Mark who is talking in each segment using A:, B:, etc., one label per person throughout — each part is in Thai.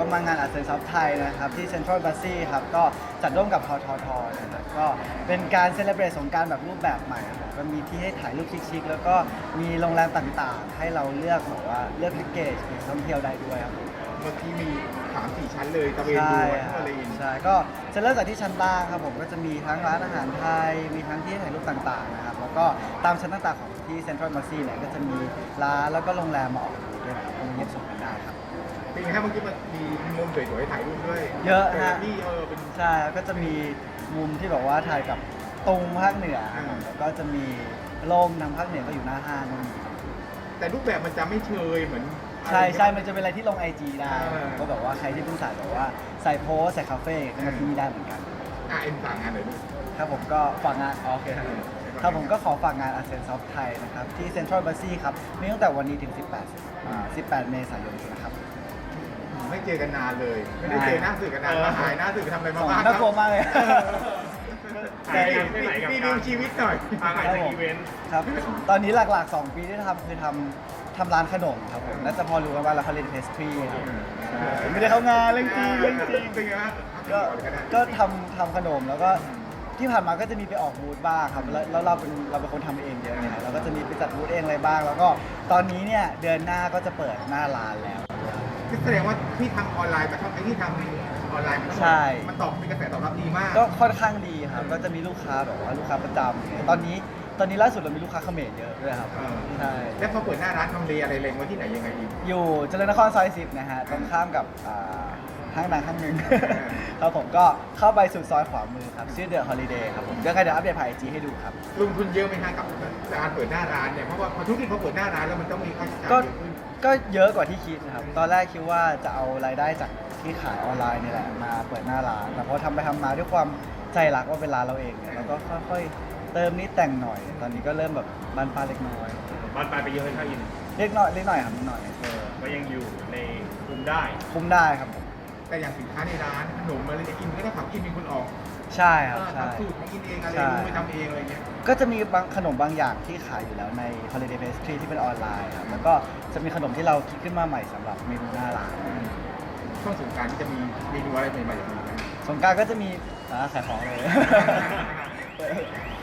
A: ก็มางานอาเซียนซับไทยนะครับที่เซ็นทรัลบัสซี่ครับก็จัดร่วมกับทททนะครับก็เป็นการเซเลบรตสงกรารแบบรูปแบบใหม่ครับก็มีที่ให้ถ่ายรูปชิคๆแล้วก็มีโรงแรมต่างๆ ให้เราเลือกแบบว่าเลือกแพ็กเกจไปท่องเที่ยวได้ด้วยครับ
B: เมื่อกี้มีสามสี่ชั้นเลยตะเวนดู
A: ใช่
B: วัด
A: ค
B: ทะ
A: รับ
B: เลน
A: ใช่ก็จะเริ่มจากที่ชั้นล่างครับผมก็จะมีทั้งร้านอาหารไทย มีทั้งที่ถ่ายรูปต่างๆนะครับแล้วก็ตามชั้นต่างๆของที่เซ็นทรัลบัสซี่เนี่ยก็จะมีร้านแล้วก็โรงแรมมาออกบูธด้วยนะครับตรงเยี่ยมชมกันได้ครับ
B: เป็นไงครับ เมื่อกี้มันมีมุมสวยๆถ่ายรูปด้วย
A: เยอะฮะ
B: นี่เออเป็น
A: ใช่ก็จะมีมุมที่แบบว่าถ่ายกับตรงภาคเหนือครับผม
B: อ่า
A: แล้วก็จะมีล่มทางภาคเหนือก็อยู่หน้าห้างนู่น
B: แต่รูปแบบมันจะไม่เชยเหมือน
A: ใช่ใช่มันจะเป็นอะไรที่ลงไอจีได้
B: อ่า
A: ก็แบบว่าใครที่เพิ่งใส่แบบว่าใส่โพสใส่คาเฟ่ก็มาที่นี่ได้เหมือนกัน
B: อะเอ็นฝากงานหน่อยลูก
A: ครับผมก็ฝากงานอ๋อโอเคครับครับผมก็ขอฝากงานอาเซียนซอฟไทยนะครับ ที่เซ็นทรัลบัสซี่ครับ มีตั้งแต่วันนี้ถึง 18 อ่า 18 เมษายนนี้นะครับ
B: ไม่เจอกันนานเลย ไม่ได้เจอหน้าสื่อกันนานมาหายหน้าสื่อทำอะไร
A: ส
B: มา
A: อง
B: บ้าง
A: น่ากลัวมากเลย
B: แต่
C: ถ่ายงานที่ไหนกับ
B: รี
C: การ
B: วิวชีวิตหน่อย
C: ทางอาจจะอีเวนต์
A: ครับ ตอนนี้หลักๆ 2 ปีที่ทำคือทำทำร้านขนมครับผมน่าจะพอรู้กันว่าเราเขาเรียนเพสทรีครับใช่ไม่ได้เข้างานเรื่องจริงเรื่องจริง
B: เป็นไงบ้าง
A: ก็
B: ก็ได้
A: ก็ทำทำขนมแล้วก็ที่ผ่านมาก็จะมีไปออกบูธบ้างครับ แล้วแล้วเราเป็นเราเป็นคนทำเองเยอะไงฮะเราก็จะมีไปจัดบูธเองอะไรบ้าง แล้วก็ตอนนี้เนี่ยเดือนหน้าก็จะเปิดหน้าร้านแล้ว
B: แสดงว่าที่ทำออนไลน์กับไอ้ที่ทำออนไลน์มัน
A: ใช่
B: มันตอบมีกระแสตอบรับดีมาก
A: ก็ค่อนข้างดีครับ ก็จะมีลูกค้าแบบว่าลูกค้าประจำตอนนี้ตอนนี้ล่าสุดเรามีลูกค้าเขมรเยอะด้วยครับ
B: เออ
A: ใช่
B: แล้วพอเปิดหน้าร้านทำเลอะไรเล็งไว้ที่ไหนยังไงดี
A: อยู่เจริญนครซอยสิบนะฮะตรงข้ามกับอ่าห้างนางห้างหนึ่ง ครับผมก็เข้าไปสุดซอยขวามือครับ ชื่อเดอะฮอลิเดย์ครับผมเดี๋ยวใครเดี๋ยวอัปเดตผ่านไอจีให้ดูครับ
B: ลงทุนเยอะไหมฮะกับการเปิดหน้าร้านเนี่ย เพราะว่าพอธุรกิจพอเปิดหน้าร้านแล้วมันต้องมีค่าใช้จ่าย
A: ก็
B: เยอะขึ้น
A: ก็เยอะกว่าที่คิดนะครับ ตอนแรกคิดว่าจะเอารายได้จากที่ขายออนไลน์นี่แหละมาเปิดหน้าร้าน แต่พอทำไปทำมาด้วยความใจรักว่าเป็นร้านเราเองเนี่ยเราก็ค่อยๆเติมนิดแต่งหน่อย ตอนนี้ก็เริ่มแบบบานปลายเล็กน้อย
C: บานปลายไปเยอะเลยครับอิน
A: เล็กน้อยเล็กน้อยครับนิดหน่อยเออ
C: ก็ยังอยู่ในคุมได้
A: คุ้มได้ครับผม
B: แต่อย่างสินค้าในร้านขนมอะไรจะกินก็ต้องขับกินเป็นคนออก
A: ใช่ครับใช่
B: ทำสูตรของกินเองอะไร
A: ใช่
B: ไม่ทำเองอะไรเงี้ย
A: ก็จะมีบางขนมบางอย่างที่ขายอยู่แล้วใน Holiday Pastry ที่เป็นออนไลน์ครับแล้วก็จะมีขนมที่เราคิดขึ้นมาใหม่สำหรับเมนูหน้าร้าน
B: ช่วงสงกรารจะมีเมนูอะไรใหม่ๆอย่างนี้ไหม
A: สงกรารก็จะมีอ่าขายของเลย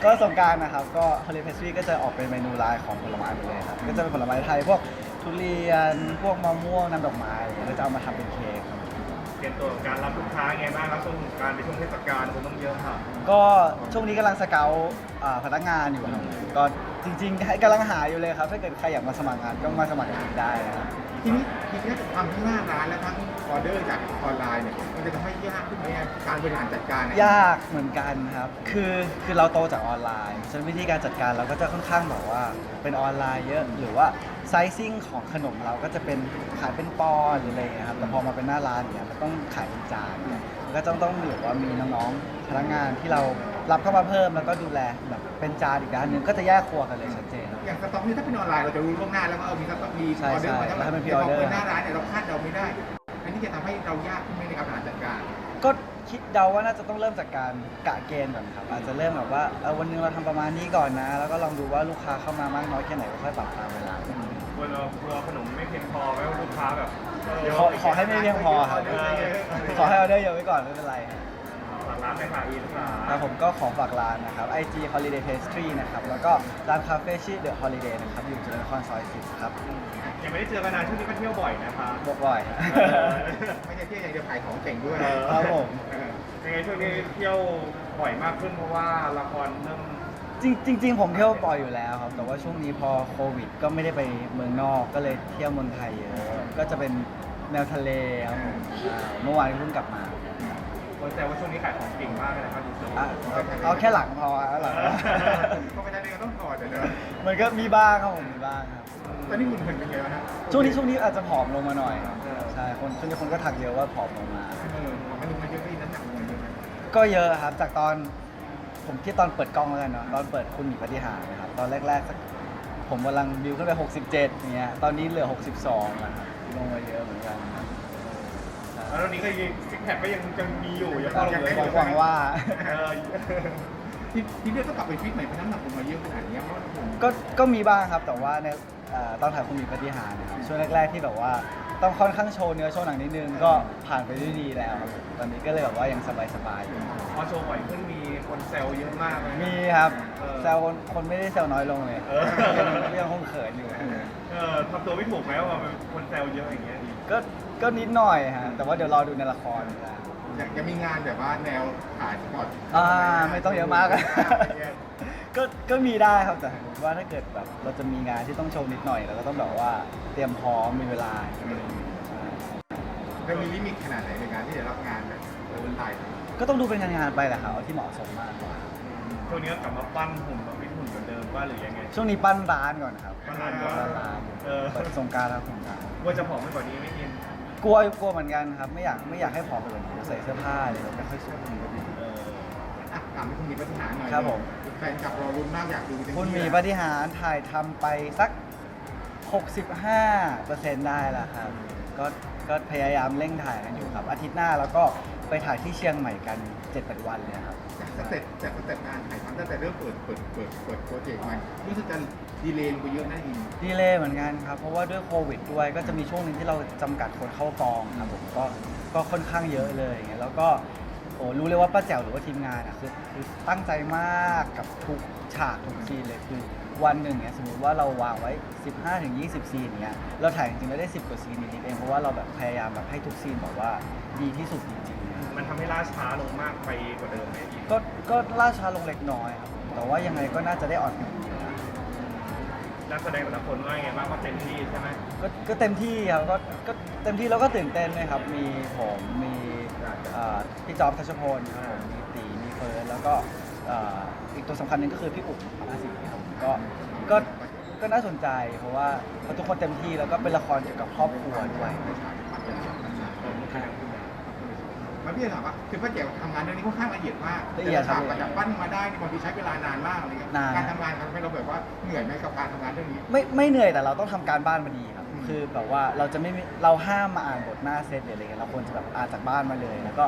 A: ก็สงกรารนะครับก็ Holiday Pastry ก็จะออกเป็นเมนูลายของผลไม้หมดเลยครับก็จะเป็นผลไม้ไทยพวกทุเรียนพวกมะม่วงน้ำดอกไม้ก็จะเอามาทำเป็นเค้กครับ
C: เตรียมตัวกับการรับลูกค้าไงบ้างรับช่วงการไปช่วงเทศกาลคนต้องเยอะค่ะ
A: ก็ช่วงนี้กำลังสเกลอ่าพนักงานอยู่ครับก็จริงๆให้กำลังหาอยู่เลยครับ ถ้าเกิดใครอยากมาสมัครงานก็มาสมัครงานได้นะครับ
B: ทีนี้ทีนี้ทำทั้งหน้าร้านและทั้งออเดอร์จากออนไลน์เนี่ยมันจะทำให้ยากขึ้นไหมการบริหารจัดการเนี่ย
A: ยากเหมือนกันครับ คือคือเราโตจากออนไลน์ฉะนั้นวิธีการจัดการเราก็จะค่อนข้างแบบว่าเป็นออนไลน์เยอะ หรือว่า ไซซิ่งของขนมเราก็จะเป็นขายเป็นปอนด์หรืออะไรอย่างเงี้ยครับแต่พอมาเป็นหน้าร้านเนี่ยมันต้องขายเป็นจานเนี่ยมันก็ต้องต้องมีแบบว่ามีน้องๆพนักงานที่เรารับเข้ามาเพิ่มแล้วก็ดูแลแบบเป็นจานอีกด้านหนึ่งก็จะแยกครัวกันเลยชัดเจนครับ
B: อย่างสต็อกนี่ถ้าเป็นออนไลน์เราจะรู้ล่วงหน้าแล้วว่าเออมีสต็อกมี
A: ใช่
B: ออเดอร์มา
A: ใช่
B: เท่าไหร่
A: แล้วให้มัน
B: แต่พอ
A: pre-order
B: เป็นหน้าร้านเนี่ยเราคาดเดาไม่ได้ อันนี้จะทำให้เรายากขึ้นไหมในการบริหารจัดการ
A: ก็คิดเดาว่าน่าจะต้องเริ่มจากการกะเกณฑ์ก่อนครับอาจจะเริ่มแบบว่าเออวันหนึงเราทำประมาณนี้ก่อนนะ แล้วก็ลองดูว่าลูกค้าเข้ามามากน้อยแค่ไหนก็ค่อยปรับตามเวลา
C: กลัวเรากลัวขนมไม่เพียงพอไหมว่าลูกค้าแบบเยอะ
A: ขอขอให้ไม่เพียงพอครับ ขอให้ออเดอร์เยอะไว้ก่อนไม่เป็นไรครับ
C: ฝากร้านในค่ะอินค่ะ
A: แล้วผมก็ขอฝากร้านนะครับ IG Holiday Pastry นะครับ แล้วก็ร้านคาเฟ่ชื่อ The Holiday นะครับ อยู่เจริญนครซอย10ครับ
C: ยังไม่ได้เจอกันนานช่วงนี้ก็เที่ยวบ่อยนะคะ
A: บอกบ่อย
C: เออ
B: ไม่ใช่เที่ยวอย่างเดียวขายของเก่งด้วย
A: ครับผม
B: เออ
C: ยังไงช่วงนี้เที่ยวบ่อยมากขึ้นเพราะว่าละครเริ่ม
A: จริงจริง ๆ ผมเที่ยวบ่อยอยู่แล้วครับ แต่ว่าช่วงนี้พอโควิด ก็ไม่ได้ไปเมืองนอกก็เลยเที่ยวเมืองไทยเยอะก็จะเป็นแนวทะเลครับผมใช่เมื่อวานเพิ่งกลับมา
C: คนแต่ว่าช่วงนี้ขายของเก่งมากเลยนะครับดูโซ
A: อะเอาเอาแค่หลังพอครับหลัง
B: เพราะไม่ได้ก็ต้องถอดเดี๋ยวเนอะ
A: มันก็มีบ้างครับผมมีบ้างครับ
B: ตอนนี้หุ่นเหินเป็นไงบ้างฮะ
A: ช่วงนี้ช่วงนี้อาจจะผอมลงมาหน่อยครับใช่คนช่วงนี้คนก็ทักเยอะว่าผอมลงมา
B: เออมันมันเยอะที่น้ำหนักมันเยอะไหม
A: ก็เยอะครับจากตอน ผมที่ตอนเปิดกล้องแล้วกันเนาะตอนเปิดคุณหมีปฏิหารย์นะครับตอนแรกๆสักผมกำลังบิวขึ้นไป 67อย่างเงี้ยตอนนี้เหลือ 62แล้วครับลงมาเยอะเหมือนกันครับใช่
C: แล้วตอนนี้ก็ยังซิกแพคก็ยังยังมีอยู่ยัง
A: ก็
C: ยัง
A: หวังว่า
C: เออ
B: ที่ที่เลือกก็กลับไปฟิตใหม่เพราะน้ำหนักผมมาเยอะขนาดนี้เพราะว่าผม
A: ก็ก็มีบ้างครับแต่ว่าในเอ่อตอนถ่ายคุณหมีปฏิหารย์นะครับช่วงแรก ๆที่แบบว่าต้องค่อนข้างโชว์เนื้อโชว์หนังนิดนึงก็ผ่านไปด้วยดีแล้วครับผมตอนนี้ก็เลยแบบว่ายังสบายๆอยู่
C: พอโชว์บ่อยขึ้นมี คนแซวเยอะมากเลย
A: มีครับ
C: เออ
A: แซวคนคนไม่ได้แซวน้อยลงเลย
C: เออ
A: ยังยังคงเขินอยู่
C: เออทำตัวไม่ถูกไหมว่าเป็นคนแซวเยอะอย่างเงี้ย
A: ก็ก็นิดหน่อยฮะแต่ว่าเดี๋ยวรอดูในละครนะ
B: อยากจะมีงานแบบว่าแนวถ่ายสปอร์ต
A: อ่าไม่ต้องเยอะมาก
B: อะไรเงี้ย
A: ก็ก็มีได้ครับแต่ผมว่าถ้าเกิดแบบเราจะมีงานที่ต้องโชว์นิดหน่อยเราก็ต้องแบบว่าเตรียมพร้อมมีเวลา
B: เรามีลิมิตขนาดไหนในการที่จะรับงานแบบบนไทย
A: ก็ต้องดูเป็นงานๆไปแหละครับเอาที่เหมาะสมมากกว่า
C: ช่วงนี้ก็กลับมาปั้นหุ่นมาฟิตหุ่นเหมือนเดิมว่าหรือยังไง
A: ช่วงนี้ปั้นร้านก่อนครับ
C: ปั้นร้านก่อน
A: ปั้นร้าน
C: เออ
A: เปิดสงกรารครับสงกราร
C: ว่าจะผอมไปกว่านี้ไม่กิน
A: กลัวกลัวเหมือนกันครับ ไม่อยากไม่อยากให้ผอมไปกว่านี้ใส่เสื้อผ้าเลยไม่ค่อยสวย
C: เออ
B: อะถามให้คุณมีปัญหาหน่อย
A: ครับผม
B: แฟนกับรอรุนมากอยากดูเต็
A: คุณ
B: ที่
A: มีปฏิหารย์ถ่ายทำไปสัก 65%ได้แล้วครับ ก็ก็พยายามเร่งถ่ายกันอยู่ครับ อาทิตย์หน้าแล้วก็ ไปถ่ายที่เชียงใหม่กัน7-8วันเลยครับ
B: จากสเต็ปจากสเต็ปการถ่ายทำตั้งแต่เริ่มเปิดเปิดเปิดเปิดโปรเจกต์มันรู้สึกจะดีเลย์ลงไปเยอะนะอิน
A: ดีเลยเหมือนกันครับ เพราะว่าด้วยโควิดด้วยก็จะมีช่วงหนึ่งที่เราจำกัดคนเข้ากองครับผมก็ก็ค่อนข้างเยอะเลยอย่างเงี้ยแล้วก็โอ้รู้เลยว่าป้าแจ๋วหรือว่าทีมงานอะคือคือตั้งใจมากกับทุกฉากทุกซีนเลยคือวันหนึ่งเนี่ยสมมติว่าเราวางไว้ 15ถึง20 ซีนอย่างเงี้ยเราถ่ายจริงๆแล้วได้ 10 กว่าซีนนิดๆเองเพราะว่าเราแบบพยายามแบบให้ทุกซีนแบบว่าดีที่สุดจริงๆ
C: มันทำให้ล่าช้าลงมากไปกว่าเดิมไหมอิน
A: ก็ก็ล่าช้าลงเล็กน้อยครับแต่ว่ายังไงก็น่าจะได้ออนอยู่นะ
C: นักแสดงแต่ละคนว่าไงบ้างว่าเต็มที่ใช่ไหม
A: ก็ก็เต็มที่ครับก็ก็เต็มที่แล้วก็ตื่นเต้นเลยครับ มีผมมีเอ่อพี่จอมทัชพลครับผมมีตีมีเฟิร์นแล้วก็เอ่ออีกตัวสำคัญหนึงก็คือพี่อุ๋มอาศิครับผมก็ก็ก็น่าสนใจ เพราะว่าเพราะทุกคนเต็มที่แล้วก็เป็นละครเกี่ยวกับครอบครัวด้วย
B: มันพี่จะถามว่าคือป้าแจ๋วทำงานเรื่องนี้ค่อนข้างละเอียดมาก
A: ละเอียดครับ
B: แต่ละฉากกว่าจะปั้นมาได้นี่บางทีใช้เวลานานมากอะไรเงี้ย
A: นาน
B: การทำงานทำให้เราแบบว่าเหนื่อยไหมกับการทำงานเรื่องนี้
A: ไม่ไม่เหนื่อยแต่เราต้องทำการบ้านมาดีครับ
B: อืม
A: คือแบบว่าเราจะไม่มีเราห้ามมาอ่านบทหน้าเซตหรืออะไรเงี้ยเราควรจะแบบอ่านจากบ้านมาเลย แล้วก็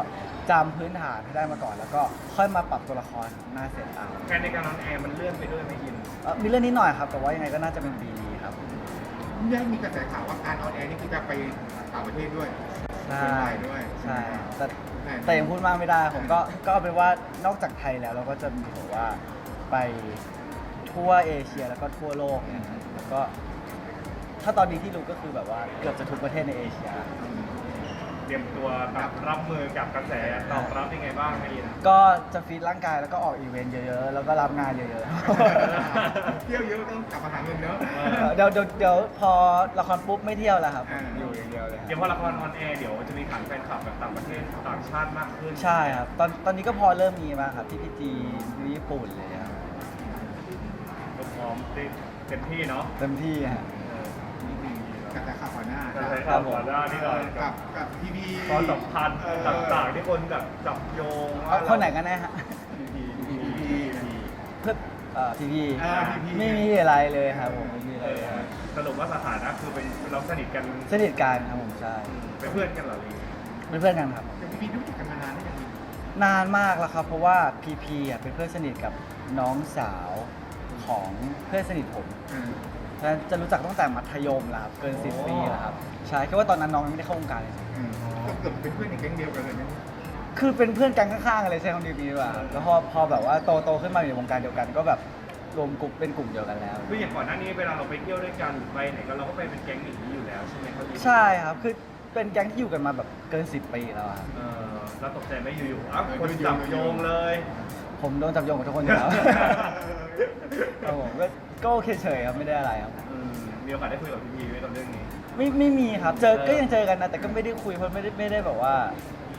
A: จำพื้นฐานให้ได้มาก่อน แล้วก็ค่อยมาปรับตัวละครหน้าเซตเอา
C: การในการนอนแอร์มันเลื่อนไปด้วยไหมอิน
A: เอ่อมีเรื่องนิดหน่อยครับ แต่ว่ายังไงก็น่าจะเป็นปีนี้ครับ
B: ยังมีกระแสข่าวว่าการออนแอร์นี่คือจะไปต่างประเทศด้วย
A: ใช่
B: ไปด้วย
A: ใช่แต่
B: ใช่
A: แต่ยังพูดมากไม่ได้ผมก็ก็เอาเป็นว่านอกจากไทยแล้วเราก็จะมีแบบว่าไปทั่วเอเชียแล้วก็ทั่วโลกเนี่ยครับแล้วก็ ถ้าตอนนี้ที่รู้ก็คือแบบว่าเกือบจะทุกประเทศในเอเชีย
C: เตรียมตัวแบบรับมือกับกระแสตอบรับยังไงบ้างไหมอิน
A: ก็จะฟีดร่างกายแล้วก็ออกอีเวนต์เยอะๆ แล้วก็รับงานเยอะ
B: เที่ยวเยอะต้องกลับมาหาเงินเนอะ
A: ๆ เดี๋ยวเดี๋ยวเดี๋ยวพอละครปุ๊บไม่เที่ยวแล้วครับ
B: อ่า
A: อยู่อย่างเดียวเลยครับ
C: เดี๋ยวพอละครออนแอร์เดี๋ยวจะมีฐานแฟนคลับแบบต่างประเทศต่างชาติมากขึ้น
A: ใช่ครับ ตอนตอนนี้ก็พอเริ่มมีมาครับที่พี่จีนที่ญี่ปุ่นเลยครับ
C: ก็พร้อมเต็มที่เนาะ
A: เต็มที่ฮะ
C: เออก
B: ระแสข่าว ก่อนหน้า
C: ก็ใช้ข่าวก่อนหน้านี่หน่อย
B: กั
C: กั
B: บบกับทีวี
C: ความสัมพันธ์ต่างๆที่คนแบบจับโยงว่า
A: เอาคนไหนกันแน่ฮะ
C: พีพี
B: ที
C: พี
B: วี
A: เพื่อเอ่อทีวี
B: อ่า PP
A: ไม่มีอะไรเลยครับผมไม่มีอะไร
C: เอ
A: เลย
C: อ
A: ครับ
C: สรุปว่าสถานะคือเป็นเราสนิทกัน
A: สนิทกันครับผมใช่
C: เป็นเพื่อนกันเหรอลี
A: เป็นเพื่อนกันครับ
B: แต่ทีวีรู้จักกันมานานได้ยังไง
A: นานมากแล้วครับ เพราะว่าพีพีอะเป็นเพื่อนสนิทกับน้องสาวของเพื่อนสนิทผม
B: อ่า
A: ฉะ นั้นจะรู้จักตั้งแต่มัธยมแล้วครับเกินสิบปีแล้วครับใช่แค่ว่าตอนนั้นน้องยังไม่ได้เข้าวงการเลย
B: อืมก็เกือบเป็นเพื่อนในแก๊งเดียวกันเลยนะ
A: คือเป็นเพื่อนกันข้างๆกันเลยใช่คำนี้ดีกว่าครับแล้วพอพอแบบว่าโตโตขึ้นมาอยู่ในวงการเดียวกัน ก็แบบรวมกลุ่มเป็นกลุ่มเดียวกันแล้ว
C: คืออย่างก่อนหน้านี้เวลาเราไปเที่ยวด้วยกันหรือไปไหนกันเราก็ไปเป็นแก๊งอย่างนี้อยู่แล้วใช่ไหมครับลี
A: ใช่ครับคือเป็นแก๊งที่อยู่กันมาแบบเกิน10ปีแล้วอะครับ
C: เออเราตกใจไหมอยู่ๆอ้าวคนจับโยงเลย
A: ผมโดนจับโยงกับทุกคนอยู่แล้ว ครับผมก็ ก็โอเคเฉยครับไม่ได้อะไรครับ
C: อืมมีโอกาสได้คุยกับพี่พีไหมกับเรื่องนี้
A: ไม่ไม่มีครับ เจอ
C: เออ
A: ก็ยังเจอกันนะ แต่ก็ไม่ได้คุยเพราะไม่ได้ไม่ได้แบบว่า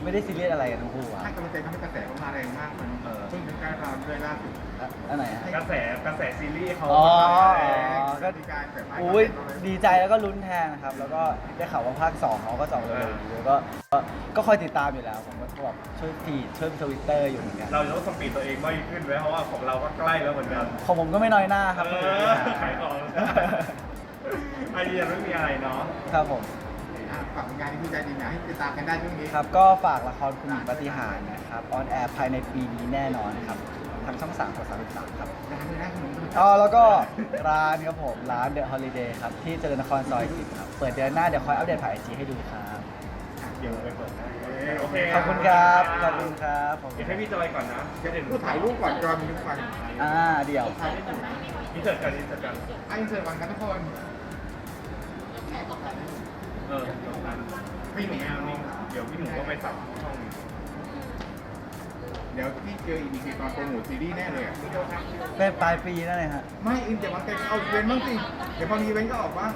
A: ไม่ได้ซีเรียสอะไรกันทั้งคู่อะ
B: ให้กำลังใจทำให้กระแสเขามาแรงมากมันเพิ่งเป็นการราวด้วยล่าสุด
A: อะอันไหนฮะ
C: กระแสกระแสซีรีส์เขา
A: อ๋อ
C: มาแรง
A: ก็
B: มีการแบบให้
A: อุ้ย
B: กำลังใจ
A: ดีใจแล้วก็ลุ้นแทนนะครับ แล้วก็ได้ข่าวว่าภาค2เขาก็จะออกเร็วๆนี้แล้วก็ก็ ก็คอยติดตามอยู่แล้ว ผมก็แบบช่วยฟีดช่วยทวิตเตอร์อยู่เหมือนกัน
C: เราจะต้องสปีดตัวเองมากขึ้นไหมเพราะว่าของเราก็ใกล้แล้วเหมือนกัน
A: ของผมก็ไม่น้อยหน้าครับ
C: เออขายของไอเดียไม่มีอะไรเนาะ
A: ครับผม
B: อะฝากผลงานที่พี่ใจดีนะให้ติดตามกันได้ช่วงนี้
A: ครับก็ฝากละครคุณหญิงปาฏิหารย์นะครับออนแอร์ภายในปีนี้แน่นอนครับทางช่อง3กด33ครับ
B: ร้านนี้นะขนม
A: อ๋อแล้วก็ร้านครับผม ร้าน The Holiday ครับ ที่เจริญนครซอย10ครับ เปิดเดือนหน้าเดี๋ยวคอยอัปเดตผ่านไอจีให้ดูครับ
C: เดี๋ยวไปเปิดโอเค
A: ขอบคุณครับ ขอบคุณครับขอบคุ
C: เดี๋ย
A: ณ
C: วให้พี่จอยก่อนนะเดี๋ยวเดี๋ยว
B: ผู้ถ่ายรูปก่อนจอมีทุกวัน
A: อ่าเดี๋ยว
C: พี่เสิร์ฟกันพี่เสิร์ฟกัน
B: ไอ้เสิร์ฟวันกันทุกคน
C: เออพี่หนุ่มเอานี่เดี๋ยวพี่หนุ่มก็ไปสับช่อง
B: เดี๋ยวพี่เจออีกทีตอนโปรโมทซีรีส์แน่เลยอะ
A: เป็นปลายปีนั่นเลยฮะ
B: ไม่อินแต่วันเต็มเอาอีเวนต์บ้างสิเดี๋ยวพอมีอีเวนต์ก็ออกว่า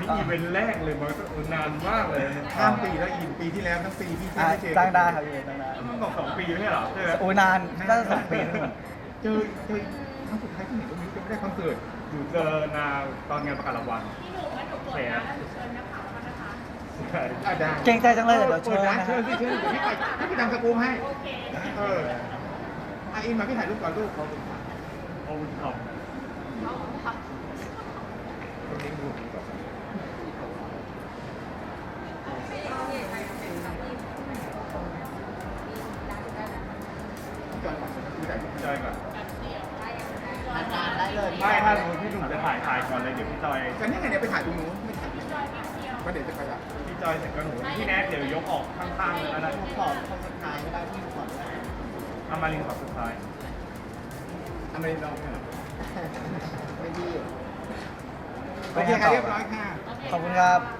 C: นี่อีเวนต์แรกเลยมันก็นานมากเลย
B: ข้ามปีแล้วอินปีที่แล้วทั้งปีพี่เจอ
A: อ่า
B: ไม่เจอ
A: จ้างได้ครับพี่จ้างได้
C: ต้องบอกสองปีไม่ใช่เหรอใช่ไหม
A: โอ้ยนานน่าจะสองปีนึง
B: เจอเจอครั้งสุดท้ายที่ไหนก็ไม่รู้จะไม่ได้คอนเสิร์ต
C: อยู่เจอนาตอนงานประกาศรางวัล
D: พี่หนุ่มว่าหนูเปิดร้านแล้วหนูเชิญนักข่าวมานะคะ
C: ใช่
B: อะได้
A: เกรงใจจังเลยเดี๋ยวเชิญ
B: ปิร้าน
A: นะ
B: เชิญสิเชิญเดี๋ยวพี่ไปพี่ไปทำสกู๊ปให้
D: โอเค
B: เอออะอินมาพี่ถ่ายรูปก่อนรูปเขา
C: โอ้ยขอบ
D: เอาค่ะ
B: คนนี้ดูก่อนจอนก่อนพี่ถ่ายรูป
C: จอยก่อน
A: ได้เลย
C: ไม่ถ้าสมมติพี่หนุ่มจะถ่ายถ่ายก่อนเลยเดี๋ยวพี่จอย
B: กันนี่ไงเนี่ยไปถ่ายตรงนู้นไม่ถ่ายก็เดี๋ยวจะไปละ
C: พี่จอยเสร็จก็หนูพี่แนทเดี๋ยวยกออกข้างๆเลยแล้วนะ
A: ขอคนสุดท้ายก็ได้ที่ขอได้
C: เอามาลิงขอบสุดท้าย
B: อเมริกาเนี่ย
A: ไม่ดี
B: โอเคค่ะเรียบร้อยค่ะ
A: ขอบคุณครับ